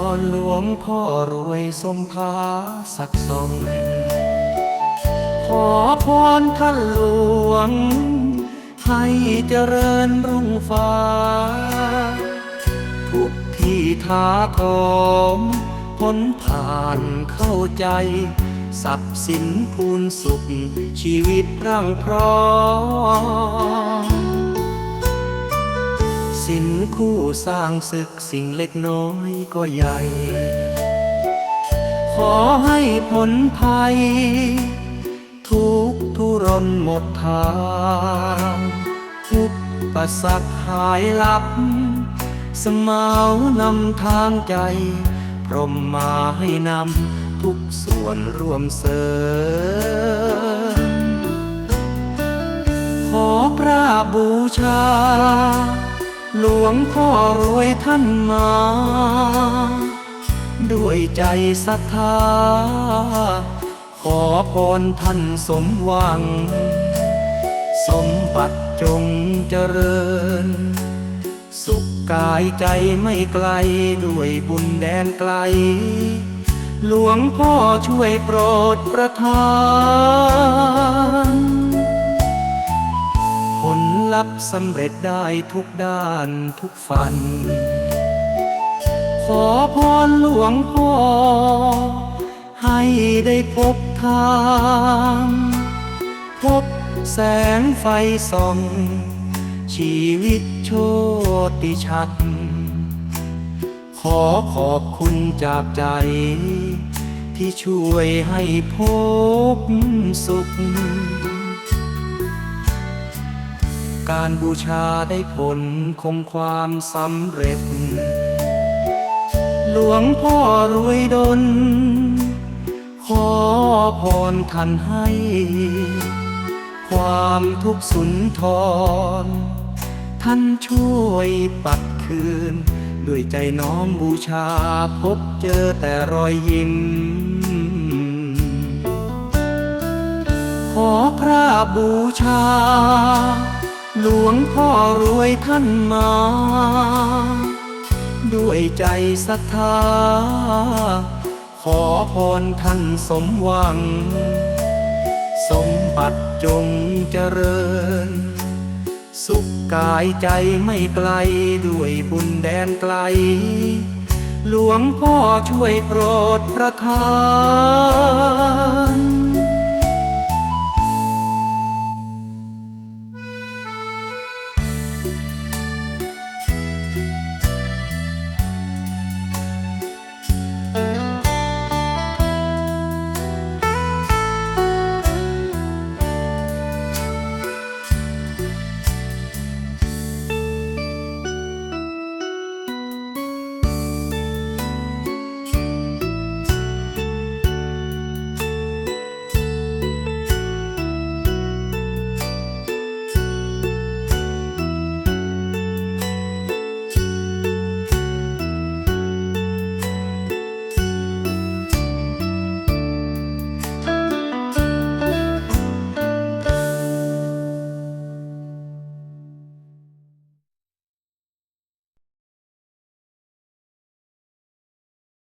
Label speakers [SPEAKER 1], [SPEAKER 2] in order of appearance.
[SPEAKER 1] อนหลวงพ่อรวยสมภาสักสมขอพรท่านหลวง ให้เจริญรุ่งฟ้า ทุกที่ท้าทอมพ้นผ่านเข้าใจทรัพย์สินพูนสุข ชีวิตร่างพร้อม สินคู่สร้างศึกสิ่งเล็กน้อยก็ใหญ่ ขอให้ผลภัย ทุกทุรนหมดทางทุกประสักหายลับ สมานนำทางใจ พรมมาให้นำทุกส่วนรวมเสริมขอพระบูชา หลวงพ่อรวยท่านมา ด้วยใจศรัทธา ขอพรท่านสมหวัง สมบัติจงเจริญ สุขกายใจไม่ไกลด้วยบุญแดนไกล หลวงพ่อช่วยโปรดประทาน ผลลัพธ์สำเร็จได้ทุกด้านทุกฝัน ขอพรหลวงพ่อ ให้ได้พบทาง พบแสงไฟส่อง ชีวิตโชติชัด ขอขอบคุณจากใจ ที่ช่วยให้พบสุข การบูชาได้ผลคงความสำเร็จ หลวงพ่อรวยดล ขอพรท่านให้ ความทุกข์สุนทร ท่านช่วยปัดคืน ด้วยใจน้อมบูชาพบเจอแต่รอยยิ้มขอพระบูชา หลวงพ่อรวยท่านมา ด้วยใจศรัทธา ขอพรท่านสมหวัง สมบัติจงเจริญ สุขกายใจไม่ไกล ด้วยบุญแดนไกล หลวงพ่อช่วยโปรดประทาน